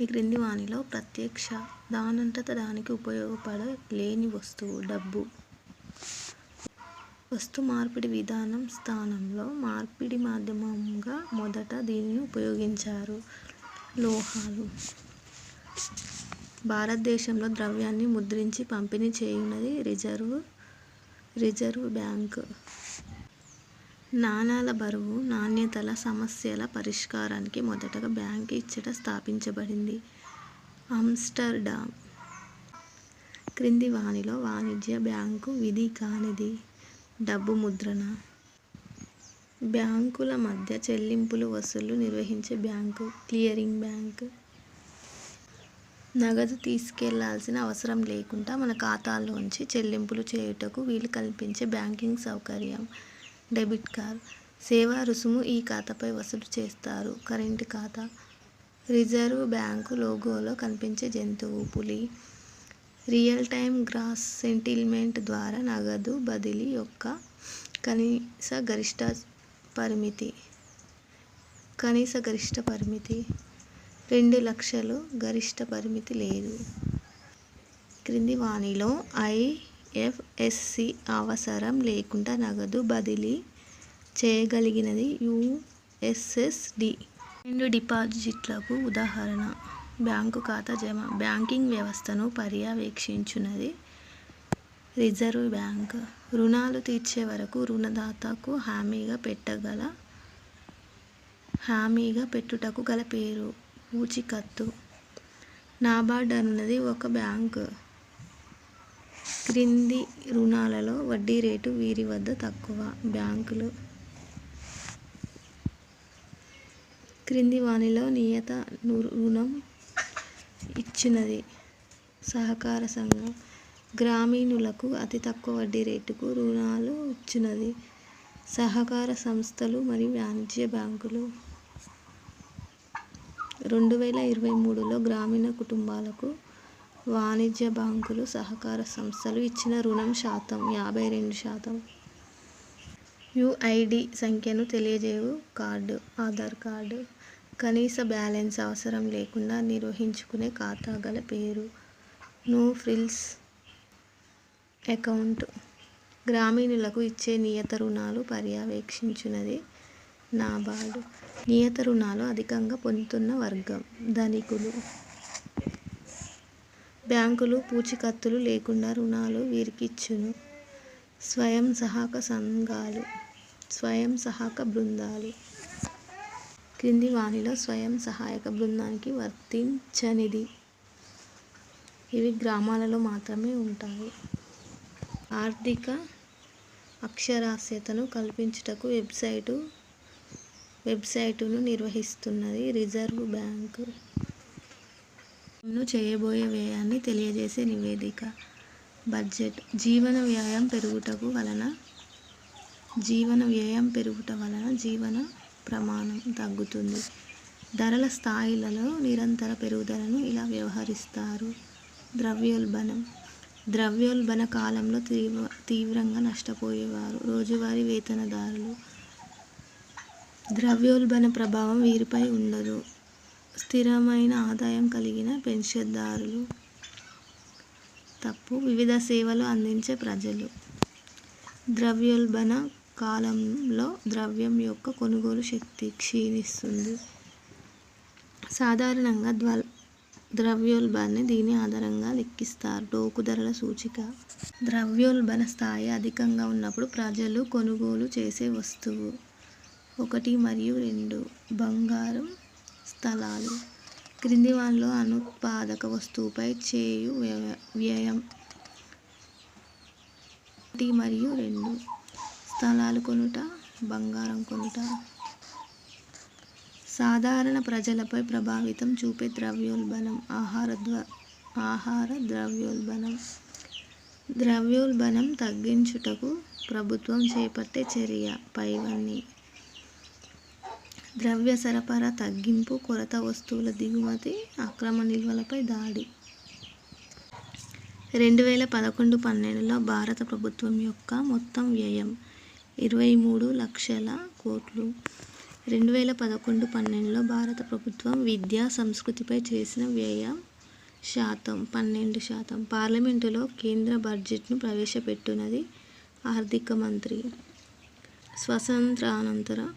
ఈ క్రింది వానిలో ప్రత్యక్ష దానంతట దానికి ఉపయోగపడే లేని వస్తువు డబ్బు. వస్తు మార్పిడి విధానం స్థానంలో మార్పిడి మాధ్యమంగా మొదట దీనిని ఉపయోగించారు. లోహాలు. భారతదేశంలో ద్రవ్యాన్ని ముద్రించి పంపిణీ చేయున్నది రిజర్వు రిజర్వు బ్యాంక్. నాణాల బరువు నాణ్యతల సమస్యల పరిష్కారానికి మొదటగా బ్యాంక్ ఇచ్చట స్థాపించబడింది. ఆమ్స్టర్డామ్ క్రింది వాణిలో వాణిజ్య బ్యాంకు విధి కానిది? డబ్బు ముద్రణ. బ్యాంకుల మధ్య చెల్లింపులు వసూళ్ళు నిర్వహించే బ్యాంకు క్లియరింగ్ బ్యాంక్. నగదు తీసుకెళ్ళాల్సిన అవసరం లేకుండా మన ఖాతాలోంచి చెల్లింపులు చేయుటకు వీలు కల్పించే బ్యాంకింగ్ సౌకర్యం. Debit card. సేవా రుసుము ఈ ఖాతాపై వసూలు చేస్తారు. కరెంట్ ఖాతా. రిజర్వ్ బ్యాంకు లోగోలో కనిపించే జంతువు పులి. రియల్ టైమ్ గ్రాస్ సెటిల్మెంట్ ద్వారా నగదు బదిలీ యొక్క కనీస గరిష్ట పరిమితి. కనీస గరిష్ట పరిమితి. రెండు లక్షలు గరిష్ట పరిమితి లేదు. క్రింది వాణిలో ఐ ఎఫ్ఎస్సి అవసరం లేకుండా నగదు బదిలీ చేయగలిగినది యుఎస్ఎస్డి. రెండు డిపాజిట్లకు ఉదాహరణ. బ్యాంకు ఖాతా జమ బ్యాంకింగ్ వ్యవస్థను పర్యవేక్షించున్నది రిజర్వ్ బ్యాంక్. రుణాలు తీర్చే వరకు రుణదాతకు హామీగా పెట్టగల హామీగా పెట్టుటకు గల పేరు పూచీకత్తు. నాబార్డ్ అన్నది ఒక బ్యాంకు. క్రింది రుణాలలో వడ్డీ రేటు వీరి వద్ద తక్కువ. బ్యాంకులు క్రింది వానిలో నియత రుణం ఇచ్చినది. సహకార సంఘం గ్రామీణులకు అతి తక్కువ వడ్డీ రేటుకు రుణాలు ఇచ్చినది. సహకార సంస్థలు మరియు వాణిజ్య బ్యాంకులు. రెండు వేల ఇరవై మూడులో గ్రామీణ కుటుంబాలకు వాణిజ్య బ్యాంకులు సహకార సంస్థలు ఇచ్చిన రుణం శాతం యాభై రెండు శాతం. యుఐడి సంఖ్యను తెలియజేయు కార్డు ఆధార్ కార్డు. కనీస బ్యాలెన్స్ అవసరం లేకుండా నిర్వహించుకునే ఖాతా గల పేరు. No frills account. గ్రామీణులకు ఇచ్చే నియత రుణాలు పర్యవేక్షించున్నది నాబార్డు. నియత రుణాలు అధికంగా పొందుతున్న వర్గం ధనికులు. బ్యాంకులు పూచీకత్తులు లేకుండా రుణాలు వీరికిచ్చును. స్వయం సహాయక సంఘాలు స్వయం సహాయక బృందాలు. క్రింది వాణిలో స్వయం సహాయక బృందానికి వర్తించనిది. ఇవి గ్రామాలలో మాత్రమే ఉంటాయి. ఆర్థిక అక్షరాస్యతను కల్పించుటకు వెబ్సైటు వెబ్సైటును నిర్వహిస్తున్నది రిజర్వ్ బ్యాంకు. చేయబోయే వ్యయాన్ని తెలియజేసే నివేదిక. బడ్జెట్ జీవన వ్యయం పెరుగుటకు వలన జీవన వ్యయం పెరుగుట వలన జీవన ప్రమాణం తగ్గుతుంది. ధరల స్థాయిలలో నిరంతర పెరుగుదలను ఇలా వ్యవహరిస్తారు. ద్రవ్యోల్బణం. ద్రవ్యోల్బణ కాలంలో తీవ్ర తీవ్రంగా నష్టపోయేవారు రోజువారీ వేతనదారులు. ద్రవ్యోల్బణ ప్రభావం వీరిపై ఉండదు. స్థిరమైన ఆదాయం కలిగిన పెన్షన్దారులు. తప్పు వివిధ సేవలు అందించే ప్రజలు. ద్రవ్యోల్బణ కాలంలో ద్రవ్యం యొక్క కొనుగోలు శక్తి క్షీణిస్తుంది. సాధారణంగా ద్వ ద్రవ్యోల్బణాన్ని దీని ఆధారంగా లెక్కిస్తారు. టోకు ధరల సూచిక. ద్రవ్యోల్బణ స్థాయి అధికంగా ఉన్నప్పుడు ప్రజలు కొనుగోలు చేసే వస్తువు. ఒకటి మరియు రెండు. బంగారం స్థలాలు. క్రింది వానిలో అనుత్పాదక వస్తువుపై చేయు వ్యయం. ఒకటి మరియు రెండు. స్థలాలు కొనుట బంగారం కొనుట. సాధారణ ప్రజలపై ప్రభావితం చూపే ద్రవ్యోల్బణం ఆహార ద్వ ఆహార ద్రవ్యోల్బణం. ద్రవ్యోల్బణం తగ్గించుటకు ప్రభుత్వం చేపట్టే చర్య పైవన్నీ. ద్రవ్య సరఫరా తగ్గింపు కొరత వస్తువుల దిగుమతి అక్రమ నిల్వలపై దాడి. రెండు వేల పదకొండు పన్నెండులో భారత ప్రభుత్వం యొక్క మొత్తం వ్యయం ఇరవై మూడు లక్షల కోట్లు. రెండు వేల పదకొండు పన్నెండులో భారత ప్రభుత్వం విద్యా సంస్కృతిపై చేసిన వ్యయం శాతం పన్నెండు శాతం. పార్లమెంటులో కేంద్ర బడ్జెట్ను ప్రవేశపెట్టినది ఆర్థిక మంత్రి. స్వతంత్రానంతర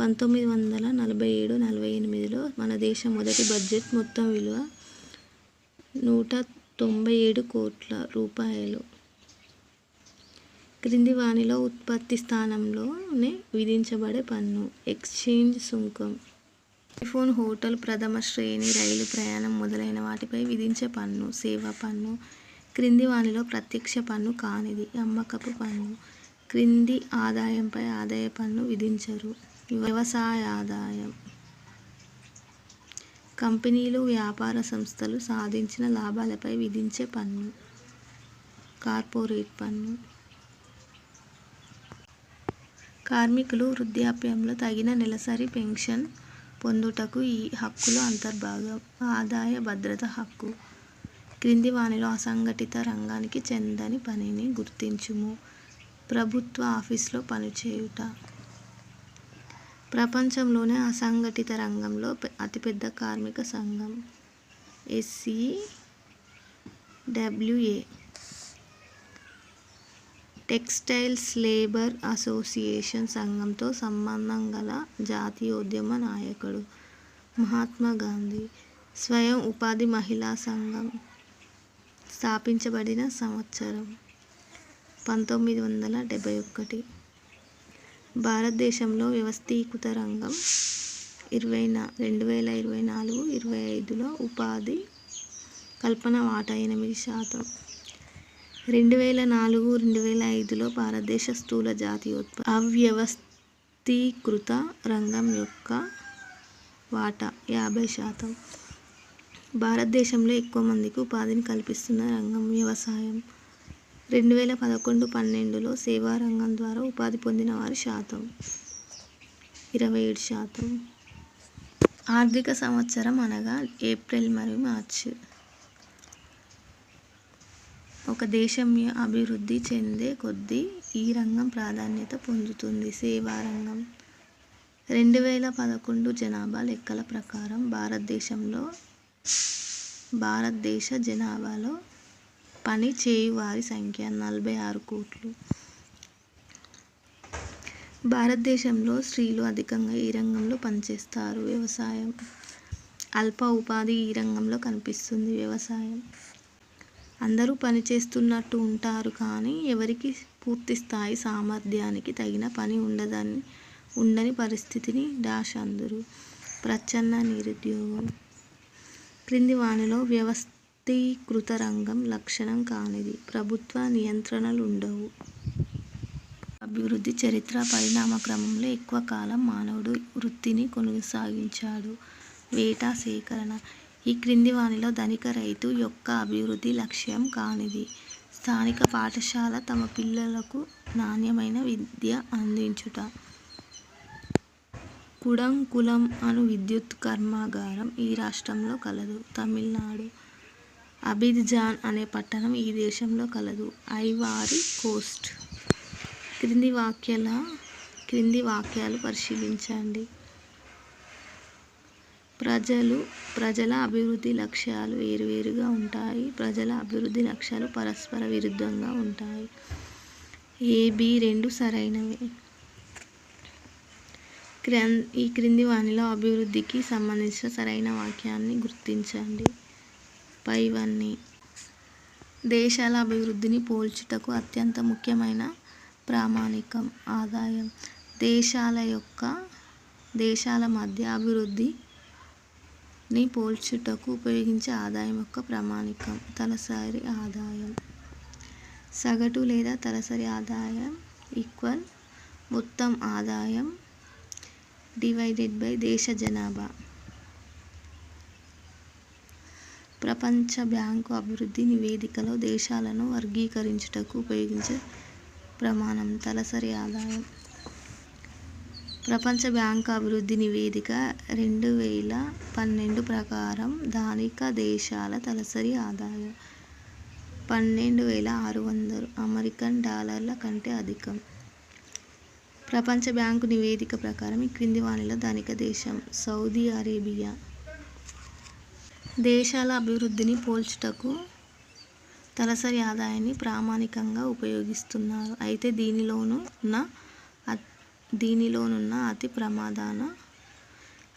పంతొమ్మిది వందల నలభై ఏడు నలభై ఎనిమిదిలో మన దేశ మొదటి బడ్జెట్ మొత్తం విలువ నూట తొంభై ఏడు కోట్ల రూపాయలు. క్రింది వాణిలో ఉత్పత్తి స్థానంలోనే విధించబడే పన్ను ఎక్స్చేంజ్ సుంకం. టెలిఫోన్ హోటల్ ప్రథమ శ్రేణి రైలు ప్రయాణం మొదలైన వాటిపై విధించే పన్ను సేవా పన్ను. క్రింది వాణిలో ప్రత్యక్ష పన్ను కానిది అమ్మకపు పన్ను. క్రింది ఆదాయంపై ఆదాయ పన్ను విధించరు. వ్యవసాయ ఆదాయం కంపెనీలు వ్యాపార సంస్థలు సాధించిన లాభాలపై విధించే పన్ను. కార్పొరేట్ పన్ను. కార్మికులు వృద్ధాప్యంలో తగిన నెలసరి పెన్షన్ పొందుటకు ఈ హక్కులు అంతర్భాగం. ఆదాయ భద్రత హక్కు. క్రింది వానిలో అసంఘటిత రంగానికి చెందని పనిని గుర్తించుము. ప్రభుత్వ ఆఫీసులో పనిచేయుట. ప్రపంచంలోనే అసంఘటిత రంగంలో అతిపెద్ద కార్మిక సంఘం. SC WA textiles labour association సంఘంతో సంబంధం గల జాతీయోద్యమ నాయకుడు మహాత్మా గాంధీ స్వయం ఉపాధి మహిళా సంఘం స్థాపించబడిన సంవత్సరం పంతొమ్మిది వందల డెబ్భై ఒకటి. భారతదేశంలో వ్యవస్థీకృత రంగం ఇరవై నా రెండు వేల ఇరవై నాలుగు ఇరవై ఐదులో ఉపాధి కల్పన వాటా ఎనిమిది శాతం. రెండు వేల నాలుగు రెండు వేల ఐదులో భారతదేశ స్థూల జాతీయోత్పత్తి అవ్యవస్థీకృత రంగం యొక్క వాటా యాభై శాతం. భారతదేశంలో ఎక్కువ మందికి ఉపాధిని కల్పిస్తున్న రంగం వ్యవసాయం. రెండు వేల పదకొండు పన్నెండులో సేవారంగం ద్వారా ఉపాధి పొందిన వారి శాతం. ఇరవై ఏడు శాతం. ఆర్థిక సంవత్సరం అనగా ఏప్రిల్ మరియు మార్చి. ఒక దేశం అభివృద్ధి చెందే కొద్దీ ఈ రంగం ప్రాధాన్యత పొందుతుంది. సేవా రంగం రెండు వేల పదకొండు జనాభా లెక్కల ప్రకారం భారతదేశంలో భారతదేశ జనాభాలో పని చేయువారి సంఖ్య నలభై ఆరు కోట్లు. భారతదేశంలో స్త్రీలు అధికంగా ఈ రంగంలో పనిచేస్తారు. వ్యవసాయం అల్ప ఉపాధి ఈ రంగంలో కనిపిస్తుంది. వ్యవసాయం. అందరూ పనిచేస్తున్నట్టు ఉంటారు కానీ ఎవరికి పూర్తి స్థాయి సామర్థ్యానికి తగిన పని ఉండదని ఉండని పరిస్థితిని డాష్ అందరు. ప్రచ్ఛన్న నిరుద్యోగం. క్రింది వానిలో వ్యక్తీకృత రంగం లక్షణం కానిది. ప్రభుత్వ నియంత్రణలు ఉండవు అభివృద్ధి చరిత్ర పరిణామ క్రమంలో ఎక్కువ కాలం మానవుడు వృత్తిని కొనసాగించాడు. వేటా సేకరణ. ఈ క్రింది వానిలో ధనిక రైతు యొక్క అభివృద్ధి లక్ష్యం కానిది. స్థానిక పాఠశాల తమ పిల్లలకు నాణ్యమైన విద్య అందించుట. కుడంకులం అను విద్యుత్ కర్మాగారం ఈ రాష్ట్రంలో కలదు. తమిళనాడు. అబిద్జాన్ అనే పట్టణం ఈ దేశంలో కలదు. Ivory Coast. క్రింది వాక్యాల క్రింది వాక్యాలు పరిశీలించండి. ప్రజలు ప్రజల అభివృద్ధి లక్ష్యాలు వేరువేరుగా ఉంటాయి. ప్రజల అభివృద్ధి లక్ష్యాలు పరస్పర విరుద్ధంగా ఉంటాయి. ఏబి రెండు సరైనవే. క్రం ఈ క్రింది వానిలో అభివృద్ధికి సంబంధించిన సరైన వాక్యాన్ని గుర్తించండి. పైవన్నీ. దేశాల అభివృద్ధిని పోల్చుటకు అత్యంత ముఖ్యమైన ప్రామాణికం ఆదాయం. దేశాల యొక్క దేశాల మధ్య అభివృద్ధిని పోల్చుటకు ఉపయోగించే ఆదాయం యొక్క ప్రామాణికం తలసరి ఆదాయం. సగటు లేదా తలసరి ఆదాయం ఈక్వల్ మొత్తం ఆదాయం డివైడెడ్ బై దేశ జనాభా. ప్రపంచ బ్యాంకు అభివృద్ధి నివేదికలో దేశాలను వర్గీకరించుటకు ఉపయోగించే ప్రమాణం తలసరి ఆదాయం. ప్రపంచ బ్యాంకు అభివృద్ధి నివేదిక రెండు వేల పన్నెండు ప్రకారం ధనిక దేశాల తలసరి ఆదాయం పన్నెండు వేల ఆరు వందలు అమెరికన్ డాలర్ల కంటే అధికం. ప్రపంచ బ్యాంకు నివేదిక ప్రకారం ఈ క్రింది వానిలో ధనిక దేశం సౌదీ అరేబియా దేశాల అభివృద్ధిని పోల్చుటకు తలసరి ఆదాయాన్ని ప్రామాణికంగా ఉపయోగిస్తున్నారు. అయితే దీనిలోనున్న దీనిలోనున్న అతి ప్రమాదాన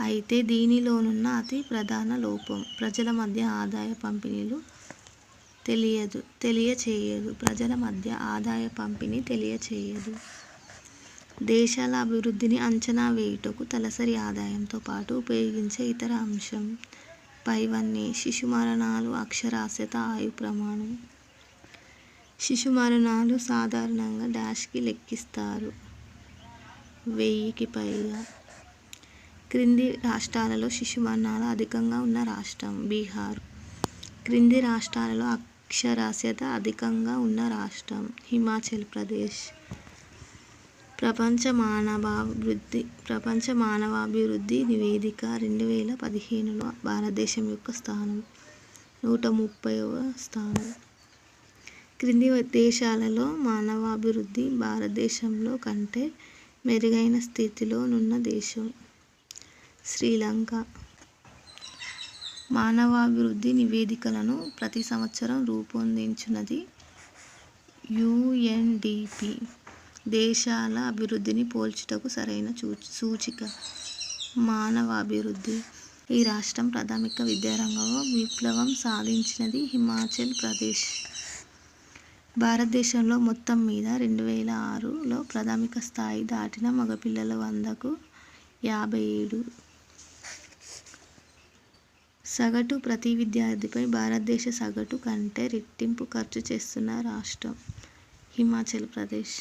అయితే దీనిలోనున్న అతి ప్రధాన లోపం ప్రజల మధ్య ఆదాయ పంపిణీలు తెలియదు తెలియచేయదు. ప్రజల మధ్య ఆదాయ పంపిణీ తెలియచేయదు. దేశాల అభివృద్ధిని అంచనా వేయుటకు తలసరి ఆదాయంతో పాటు ఉపయోగించే ఇతర అంశం పైవన్నీ శిశు మరణాలు అక్షరాస్యత ఆయు ప్రమాణం. శిశు మరణాలు సాధారణంగా డాష్కి లెక్కిస్తారు. వెయ్యికి పైగా. క్రింది రాష్ట్రాలలో శిశు మరణాలు అధికంగా ఉన్న రాష్ట్రం బీహార్. క్రింది రాష్ట్రాలలో అక్షరాస్యత అధికంగా ఉన్న రాష్ట్రం హిమాచల్ ప్రదేశ్. ప్రపంచ మానవాభివృద్ధి ప్రపంచ మానవాభివృద్ధి నివేదిక రెండు వేల పదిహేనులో భారతదేశం యొక్క స్థానం నూట ముప్పైవ స్థానం. క్రింది దేశాలలో మానవాభివృద్ధి భారతదేశంలో కంటే మెరుగైన స్థితిలో నున్న దేశం శ్రీలంక. మానవాభివృద్ధి నివేదికలను ప్రతి సంవత్సరం రూపొందించినది యుఎన్డిపి. దేశాల అభివృద్ధిని పోల్చుటకు సరైన సూచిక. మానవాభివృద్ధి. ఈ రాష్ట్రం ప్రాథమిక విద్యారంగంలో విప్లవం సాధించినది హిమాచల్ ప్రదేశ్. భారతదేశంలో మొత్తం మీద రెండు వేల ఆరులో ప్రాథమిక స్థాయి దాటిన మగపిల్లల వందకు యాభై ఏడు. సగటు ప్రతి విద్యార్థిపై భారతదేశ సగటు కంటే రెట్టింపు ఖర్చు చేస్తున్న రాష్ట్రం హిమాచల్ ప్రదేశ్.